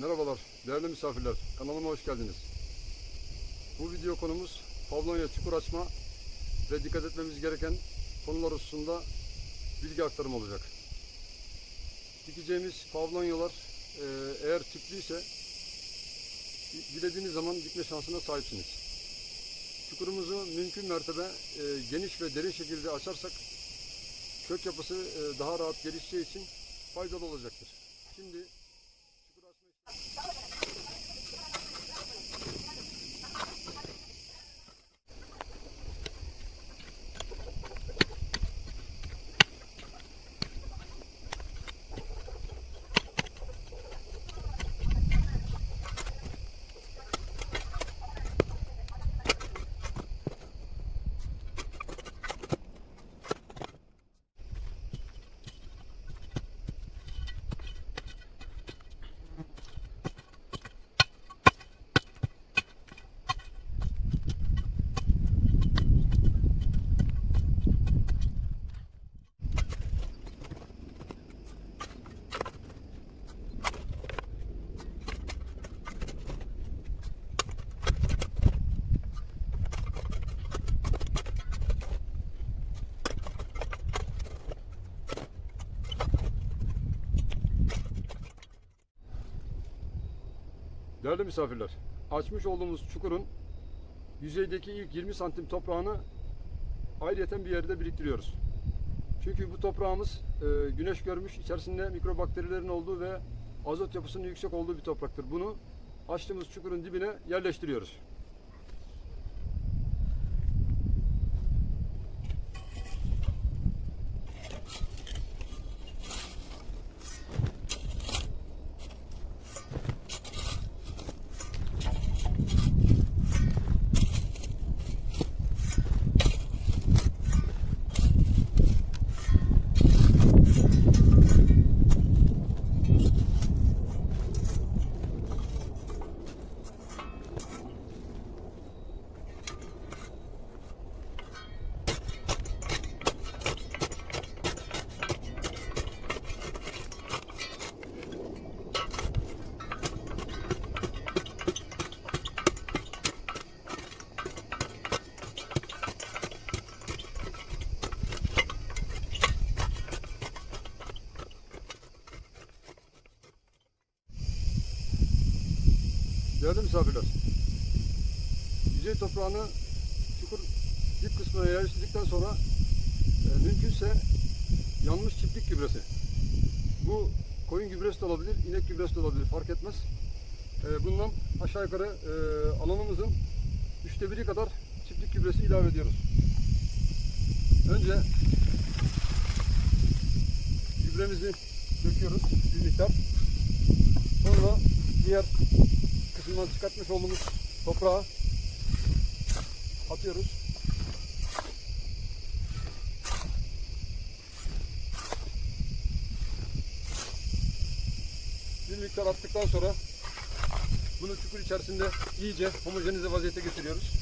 Merhabalar değerli misafirler kanalıma hoş geldiniz. Bu video konumuz Pavlonya çukur açma ve dikkat etmemiz gereken konular hususunda bilgi aktarımı olacak. Dikeceğimiz pavlonyalar e, eğer tüplüyse dilediğiniz zaman dikme şansına sahipsiniz. Çukurumuzu mümkün mertebe e, geniş ve derin şekilde açarsak kök yapısı e, daha rahat gelişeceği için faydalı olacaktır. Şimdi Değerli misafirler, açmış olduğumuz çukurun yüzeydeki ilk 20 santim toprağını ayrıyeten bir yerde biriktiriyoruz. Çünkü bu toprağımız e, güneş görmüş, içerisinde mikrobakterilerin olduğu ve azot yapısının yüksek olduğu bir topraktır. Bunu açtığımız çukurun dibine yerleştiriyoruz. Değerli misafirler, yüzey toprağını çukur dip kısmına yerleştirdikten sonra e, mümkünse yanmış çiftlik gübresi. Bu koyun gübresi de olabilir, inek gübresi de olabilir fark etmez. E, bundan aşağı yukarı e, alanımızın üçte biri kadar çiftlik gübresi ilave ediyoruz. Önce gübremizi döküyoruz bir miktar. Sonra diğer kısmından çıkartmış olduğumuz toprağı atıyoruz. Bir miktar attıktan sonra bunu çukur içerisinde iyice homojenize vaziyete getiriyoruz.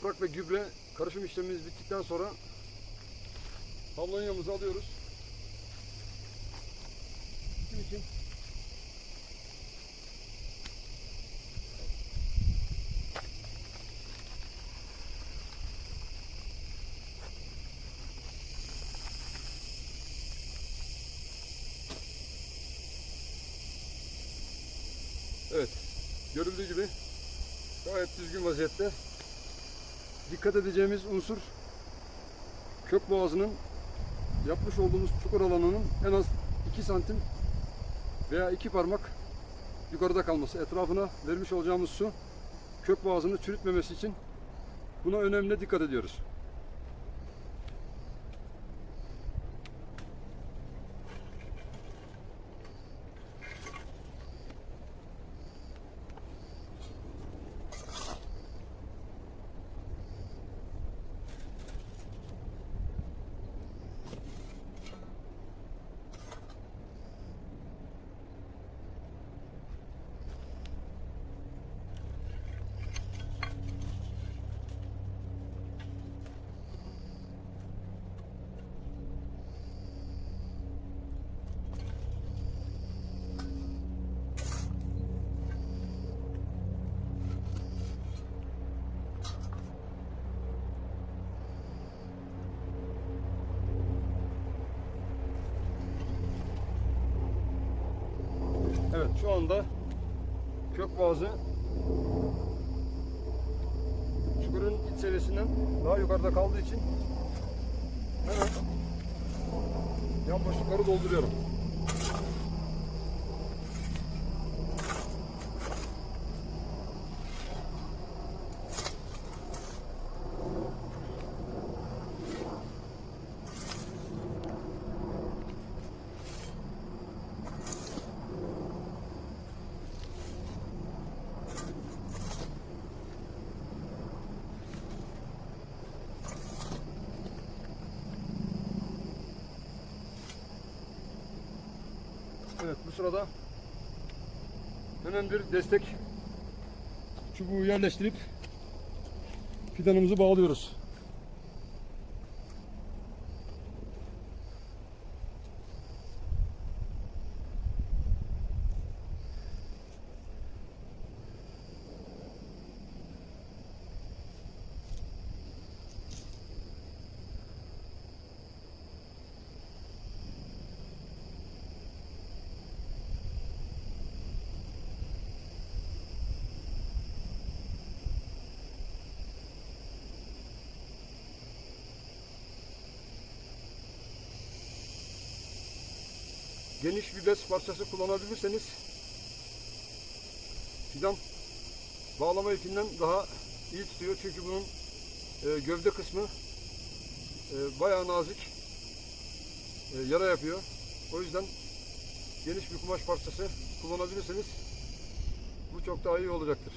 Toprak ve gübre karışım işlemimiz bittikten sonra tablonyamızı alıyoruz. Dikim için Evet. Görüldüğü gibi gayet düzgün vaziyette. Dikkat edeceğimiz unsur kök boğazının yapmış olduğumuz çukur alanının en az 2 santim veya iki parmak yukarıda kalması. Etrafına vermiş olacağımız su kök boğazını çürütmemesi için buna önemli dikkat ediyoruz. Evet şu anda kök boğazı çukurun iç seviyesinden daha yukarıda kaldığı için hemen yan boşlukları dolduruyorum. Evet bu sırada hemen bir destek çubuğu yerleştirip fidanımızı bağlıyoruz. Geniş bir bez parçası kullanabilirseniz fidan bağlama ipinden daha iyi tutuyor. Çünkü bunun e, gövde kısmı e, bayağı nazik e, yara yapıyor. O yüzden geniş bir kumaş parçası kullanabilirseniz bu çok daha iyi olacaktır.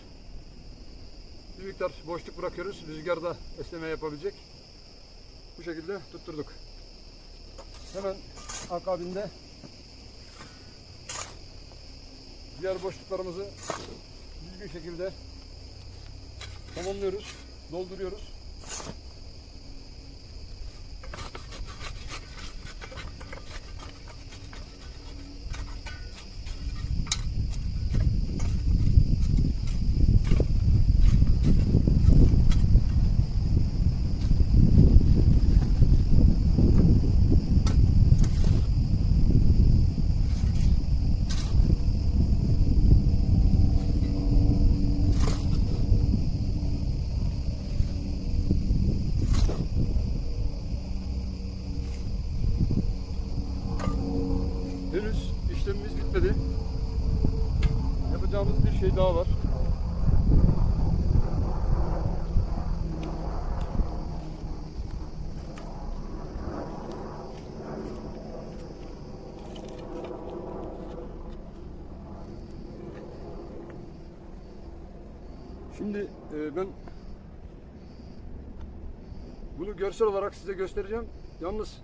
Bir miktar boşluk bırakıyoruz. Rüzgarda esneme yapabilecek. Bu şekilde tutturduk. Hemen akabinde diğer boşluklarımızı düzgün şekilde tamamlıyoruz, dolduruyoruz. Daha var. Şimdi e, ben bunu görsel olarak size göstereceğim. Yalnız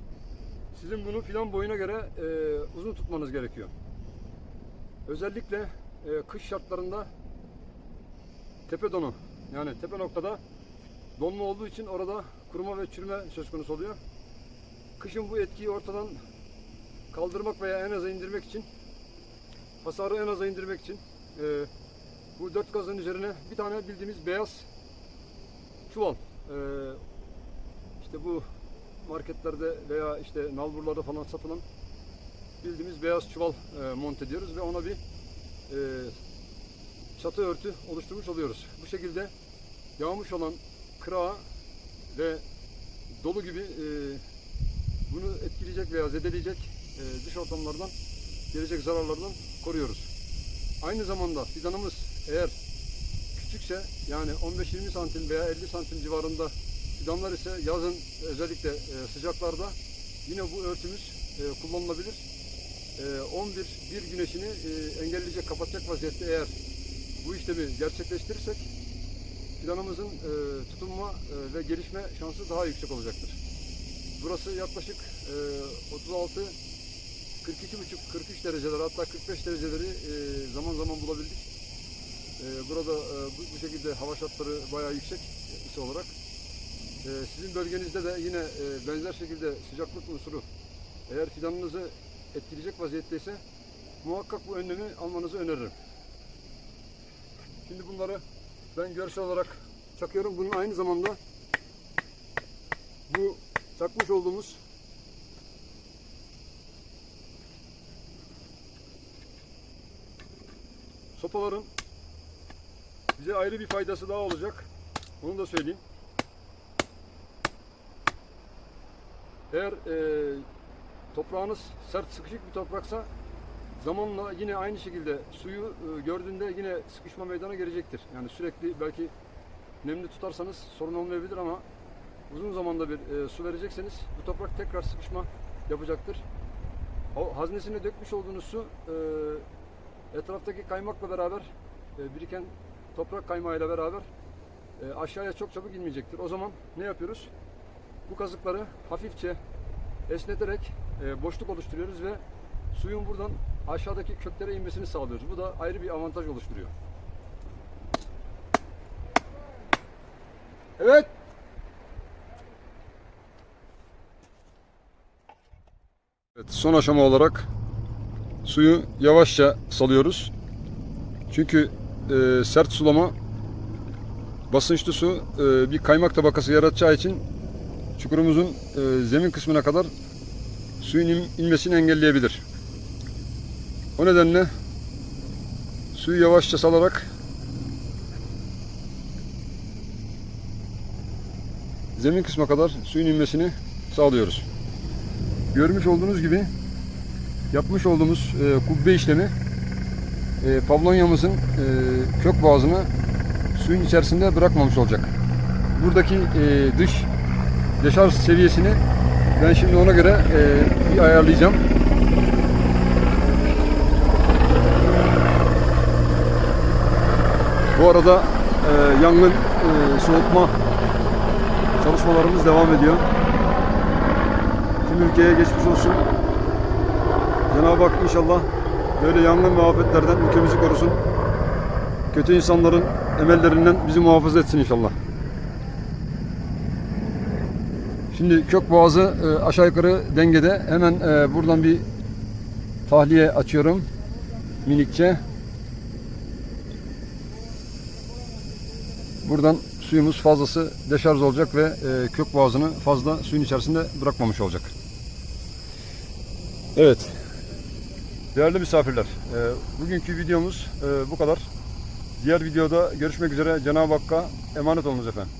sizin bunu filan boyuna göre e, uzun tutmanız gerekiyor. Özellikle e, kış şartlarında tepe donu yani tepe noktada donma olduğu için orada kuruma ve çürüme söz konusu oluyor. Kışın bu etkiyi ortadan kaldırmak veya en aza indirmek için hasarı en aza indirmek için e, bu dört gazın üzerine bir tane bildiğimiz beyaz çuval e, işte bu marketlerde veya işte nalburlarda falan satılan bildiğimiz beyaz çuval e, monte ediyoruz ve ona bir çatı örtü oluşturmuş oluyoruz. Bu şekilde yağmış olan kırağı ve dolu gibi e, bunu etkileyecek veya zedeleyecek e, dış ortamlardan gelecek zararlardan koruyoruz. Aynı zamanda fidanımız eğer küçükse yani 15-20 santim veya 50 santim civarında fidanlar ise yazın özellikle e, sıcaklarda yine bu örtümüz e, kullanılabilir. E, 11 bir güneşini e, engelleyecek, kapatacak vaziyette eğer bu işlemi gerçekleştirirsek fidanımızın e, tutunma e, ve gelişme şansı daha yüksek olacaktır. Burası yaklaşık e, 36 42,5-43 dereceler hatta 45 dereceleri zaman zaman bulabildik. Burada bu, şekilde hava şartları bayağı yüksek ısı olarak. Sizin bölgenizde de yine benzer şekilde sıcaklık unsuru eğer fidanınızı etkileyecek vaziyetteyse muhakkak bu önlemi almanızı öneririm. Şimdi bunları ben görsel olarak çakıyorum. Bunun aynı zamanda bu çakmış olduğumuz sopaların bize ayrı bir faydası daha olacak. Onu da söyleyeyim. Eğer e, toprağınız sert sıkışık bir topraksa zamanla yine aynı şekilde suyu e, gördüğünde yine sıkışma meydana gelecektir. Yani sürekli belki nemli tutarsanız sorun olmayabilir ama uzun zamanda bir e, su verecekseniz bu toprak tekrar sıkışma yapacaktır. O haznesine dökmüş olduğunuz su e, etraftaki kaymakla beraber biriken toprak kaymağıyla beraber aşağıya çok çabuk inmeyecektir. O zaman ne yapıyoruz? Bu kazıkları hafifçe esneterek e, boşluk oluşturuyoruz ve suyun buradan aşağıdaki köklere inmesini sağlıyoruz. Bu da ayrı bir avantaj oluşturuyor. Evet. Evet, son aşama olarak suyu yavaşça salıyoruz. Çünkü e, sert sulama basınçlı su e, bir kaymak tabakası yaratacağı için çukurumuzun e, zemin kısmına kadar suyun in- inmesini engelleyebilir. O nedenle suyu yavaşça salarak zemin kısmına kadar suyun inmesini sağlıyoruz. Görmüş olduğunuz gibi yapmış olduğumuz e, kubbe işlemi e, pavlonyamızın e, kök boğazını suyun içerisinde bırakmamış olacak. Buradaki e, dış deşarj seviyesini ben şimdi ona göre e, bir ayarlayacağım. Bu arada e, yangın e, soğutma çalışmalarımız devam ediyor. Tüm ülkeye geçmiş olsun. Cenab-ı Hak inşallah böyle yangın ve afetlerden ülkemizi korusun. Kötü insanların emellerinden bizi muhafaza etsin inşallah. Şimdi kök boğazı e, aşağı yukarı dengede. Hemen e, buradan bir tahliye açıyorum. Minikçe. Buradan suyumuz fazlası deşarj olacak ve e, kök boğazını fazla suyun içerisinde bırakmamış olacak. Evet. Değerli misafirler, e, bugünkü videomuz e, bu kadar. Diğer videoda görüşmek üzere. Cenab-ı Hakk'a emanet olunuz efendim.